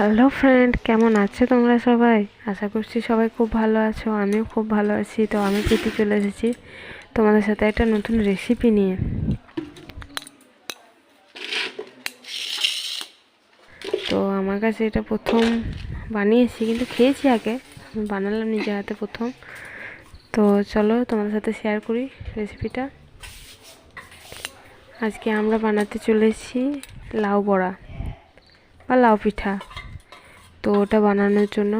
Hello friend কেমন আছো তোমরা সবাই? আশা করছি সবাই খুব ভালো আছো, আমিও খুব ভালো আছি। তো আমি প্রীতি চলে এসেছি তোমাদের সাথে একটা নতুন রেসিপি নিয়ে। তো আমার কাছে এটা প্রথম বানিয়েছি, কিন্তু খেয়েছি আগে। আমি বানালাম নিজের হাতে প্রথম। তো চলো তোমাদের সাথে শেয়ার করি রেসিপিটা আজকে আমরা বানাতে চলেছি লাউ বড়া বা লাউ পিঠা। তো ওটা বানানোর জন্য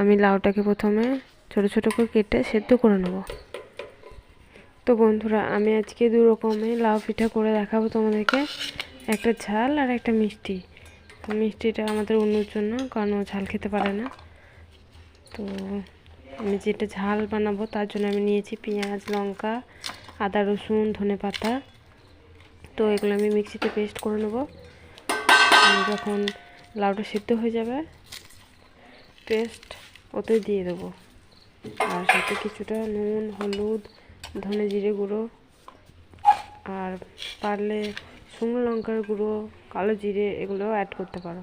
আমি লাউটাকে প্রথমে ছোট ছোট করে কেটে সেদ্ধ করে নেব। তো বন্ধুরা, আমি আজকে দু রকমের লাউ পিঠা করে দেখাবো তোমাদেরকে। একটা ঝাল আর একটা মিষ্টি। তো মিষ্টিটা আমাদের অন্যর জন্য, কারণ ঝাল খেতে পারে না। তো আমি যেটা ঝাল বানাবো তার জন্য আমি নিয়েছি পেঁয়াজ, লঙ্কা, আদা, রসুন, ধনে পাতা। তো এগুলো আমি মিক্সিতে পেস্ট করে নেব। যখন লাউটা সিদ্ধ হয়ে যাবে। পেস্ট ওতে দিয়ে দেবো। আর সাথে কিছুটা নুন, হলুদ, ধনে জিরে গুঁড়ো। আর পারলে শুকনো লঙ্কার গুঁড়ো, কালো জিরে এগুলো অ্যাড করতে পারো।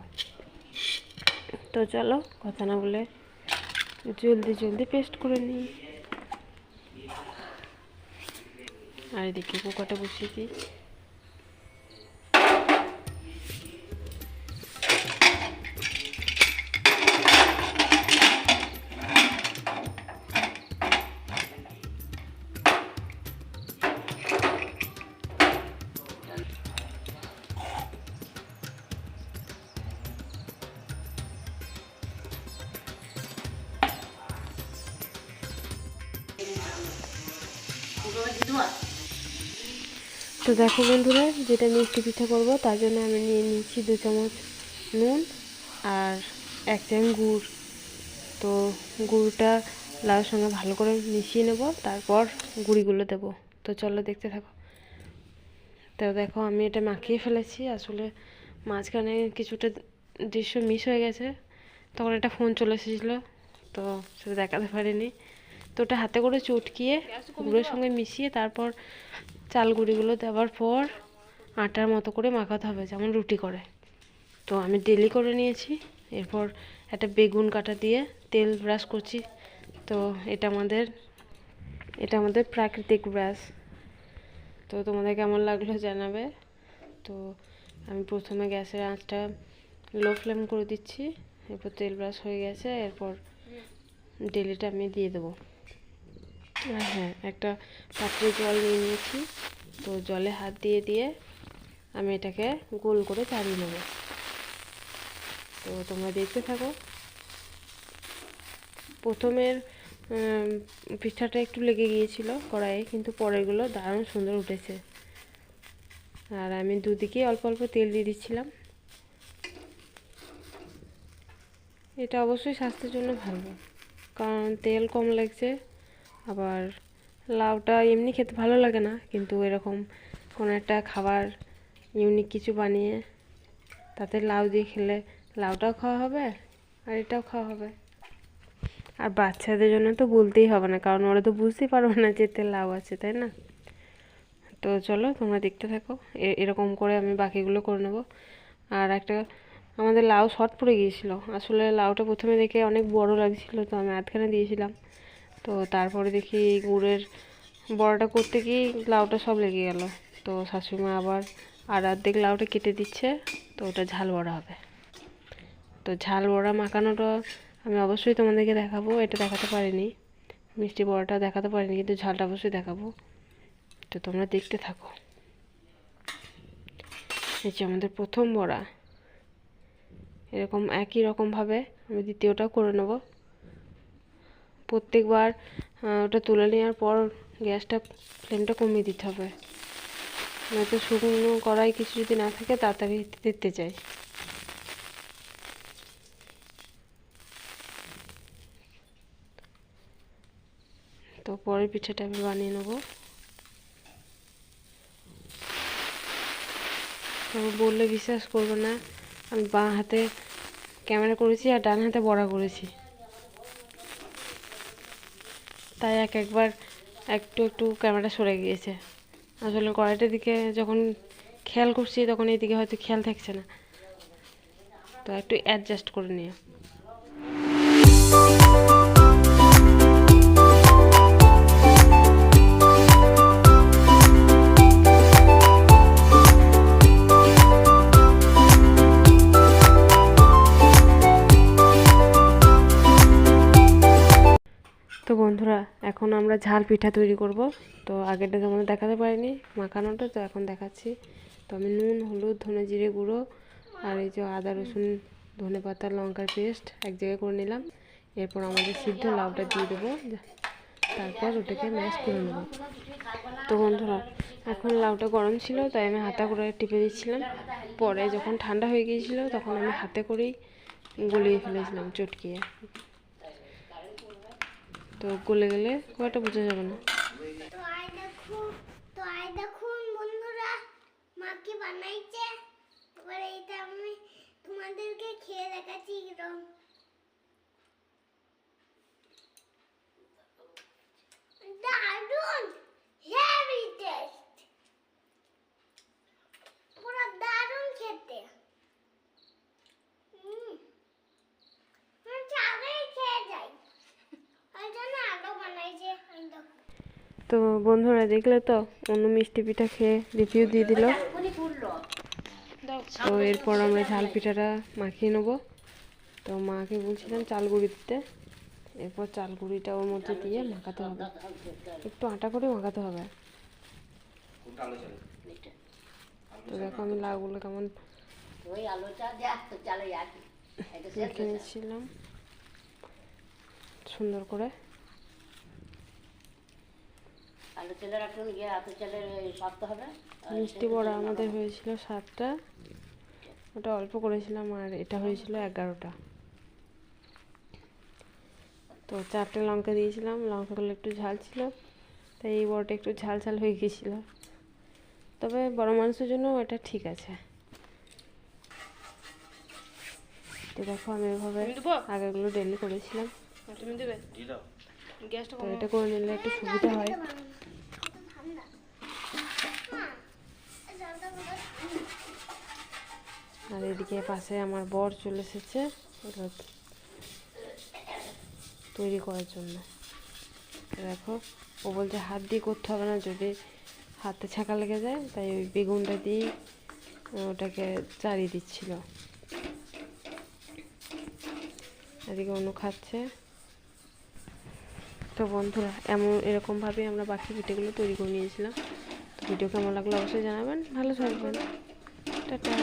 তো চলো কথা না বলে জলদি জলদি পেস্ট করে নিই। আর এদিকে কুকারটা বসিয়েছি তো দেখো বন্ধুরা, যেটা মিষ্টি পিঠা করব, তার জন্য আমি নিয়ে নিচ্ছি দু চামচ নুন আর এক চামচ গুড়। তো গুড়টা লাউর সঙ্গে ভালো করে মিশিয়ে নেব, তারপর গুঁড়িগুলো দেব। তো চলো দেখতে থাকো। তো দেখো, আমি এটা মাখিয়ে ফেলেছি। আসলে মাঝখানে কিছুটা দৃশ্য মিস হয়ে গেছে। তখন একটা ফোন চলে এসেছিল, তো সেটা দেখাতে পারিনি। তো ওটা হাতে করে চটকিয়ে গুঁড়োর সঙ্গে মিশিয়ে তারপর চাল গুঁড়িগুলো দেওয়ার পর আটার মতো করে মাখাতে হবে, যেমন রুটি করে। তো আমি ডেলি করে নিয়েছি। এরপর একটা বেগুন কাটা দিয়ে তেল ব্রাশ করছি। তো এটা আমাদের এটা আমাদের প্রাকৃতিক ব্রাশ। তো তোমাদের কেমন লাগল জানাবে? তো আমি প্রথমে গ্যাসের আঁচটা লো ফ্লেম করে দিচ্ছি। এরপর তেল ব্রাশ হয়ে গেছে। এরপর ডেলিটা আমি দিয়ে দেবো। আর হ্যাঁ একটা পাত্রে জল নিয়ে নিয়েছি। তো জলে হাত দিয়ে দিয়ে আমি এটাকে গোল করে চালিয়ে নেব। তো তোমরা দেখতে থাকো। প্রথমের পিঠাটা একটু লেগে গিয়েছিল কড়াইয়ে, কিন্তু পরেরগুলো দারুণ সুন্দর উঠেছে। আর আমি দুদিকেই অল্প অল্প তেল দিয়ে দিচ্ছিলাম। এটা অবশ্যই স্বাস্থ্যের জন্য ভালো, কারণ তেল কম লাগছে। আবার লাউটা এমনি খেতে ভালো লাগে না, কিন্তু এরকম কোনো একটা খাবার ইউনিক কিছু বানিয়ে তাতে লাউ দিয়ে খেলে লাউটাও খাওয়া হবে আর এটাও খাওয়া হবে। আর বাচ্চাদের জন্য তো বলতেই হবে না, কারণ ওরা তো বুঝতেই পারবে না যে এতে লাউ আছে, তাই না? তো চলো তোমরা দেখতে থাকো এরকম করে আমি বাকিগুলো করে নেব। আর একটা, আমাদের লাউ শর্ট পড়ে গিয়েছিল, আসলে লাউটা প্রথমে দেখে অনেক বড় লাগছিল, তো আমি আধখানে দিয়েছিলাম। তো তারপরে দেখি গুড়ের বড়াটা করতে গিয়ে লাউটা সব লেগে গেল। তো শাশুড়িমা আবার আর অর্ধেক লাউটা কেটে দিচ্ছে, তো ওটা ঝাল বড়া হবে। তো ঝাল বড়া মাখানোটা আমি অবশ্যই তোমাদেরকে দেখাবো, এটা দেখাতে পারিনি। মিষ্টি বড়াটা দেখাতে পারিনি, কিন্তু ঝালটা অবশ্যই দেখাবো। তো তোমরা দেখতে থাকো। এই যে আমাদের প্রথম বড়া। এরকম একই রকমভাবে আমি দ্বিতীয়টাও করে নেব। প্রত্যেকবার ওটা তুলে নেওয়ার পর গ্যাসটা ফ্লেমটা কমিয়ে দিতে হবে। নয়তো শুকনো কড়াই কিছু যদি না থাকে, তাড়াতাড়ি দিতে চাই। তো পরের পিঠাটা আমি বানিয়ে নেব। তবে বললে বিশ্বাস করবে না, আমি বাঁ হাতে ক্যামেরা করেছি আর ডান হাতে বড়া করেছি। তাই এক একবার একটু একটু ক্যামেরা সরে গিয়েছে। আসলে কড়াইটার দিকে যখন খেয়াল করছি, তখন এই দিকে হয়তো খেয়াল থাকছে না। তো একটু অ্যাডজাস্ট করে নিও এখন আমরা ঝাল পিঠা তৈরি করব। তো আগেরটা তোমাদের দেখাতে পারিনি, মাখানোটা, তো এখন দেখাচ্ছি। তো আমি নুন, হলুদ, ধনে জিরে গুঁড়ো আর এই যে আদা, রসুন, ধনে পাতা, লঙ্কার পেস্ট এক জায়গায় করে নিলাম। এরপর আমাদের সিদ্ধ লাউটা দিয়ে দেবো। তারপর ওটাকে ম্যাশ করে নেব। তো বন্ধুরা, এখন লাউটা গরম ছিল, তাই আমি হাতা করে টিপে দিচ্ছিলাম। পরে যখন ঠান্ডা হয়ে গিয়েছিল, তখন আমি হাতে করেই গলিয়ে ফেলেছিলাম চটকিয়ে। তো গলে গেলে একটা বোঝা যাবে না। দেখুন বন্ধুরা, মা কি বানাইছে? এবার এইটা আমি তোমাদেরকে খেয়ে দেখাচ্ছি কিরম দারুণ হেভি টেস্ট পুরো দারুণ খেতে হুম আমি চালেই খেয়ে যাই ওই জন্য আরও বানাইছে এই দেখো তো বন্ধুরা, দেখলে তো? অন্য মিষ্টি পিঠা খেয়ে রিভিউ দিয়ে দিল। তো এরপর আমরা ঝাল পিঠাটা মাখিয়ে নেব। তো মাকে বলছিলাম চাল গুঁড়ি দিতে। এরপর চাল গুঁড়িটা ওর মধ্যে দিয়ে মাখাতে হবে। একটু আটা করে মাখাতে হবে। তো দেখো আমি লাউগুলো কেমন মেখে নিচ্ছিলাম সুন্দর করে। আলু গিয়ে আলু হবে। মিষ্টি বড়া আমাদের হয়েছিল সাতটা। ওটা অল্প করেছিলাম আর এটা হয়েছিল এগারোটা। তো চারটে লঙ্কা দিয়েছিলাম লঙ্কাগুলো একটু ঝাল ছিল তাই এই বড়টা একটু ঝাল ঝাল হয়ে গিয়েছিল তবে বড় মানুষের জন্য এটা ঠিক আছে। তো দেখো আমি এভাবে আগেগুলো ডেলি করেছিলাম। তুমি তো এটা করে নিলে একটু সুবিধা হয় ঠান্ডা মা এই জলটা পুরো ঠান্ডা। আর এদিকে পাশে আমার বর চলে এসেছে তৈরি করার জন্য। দেখো, ও বলছে হাত দিয়ে করতে হবে না, যদি হাতে ছাঁকা লেগে যায়, তাই ওই বেগুনটা দিয়েই ওটাকে চালিয়ে দিচ্ছিল। এদিকে অনু খাচ্ছে। তো বন্ধুরা, এমন, এরকমভাবেই আমরা বাকি পিঠেগুলো তৈরি করে নিয়েছিলাম। তো ভিডিও কেমন লাগল অবশ্যই জানাবেন। ভালো থাকবেন। টাটা।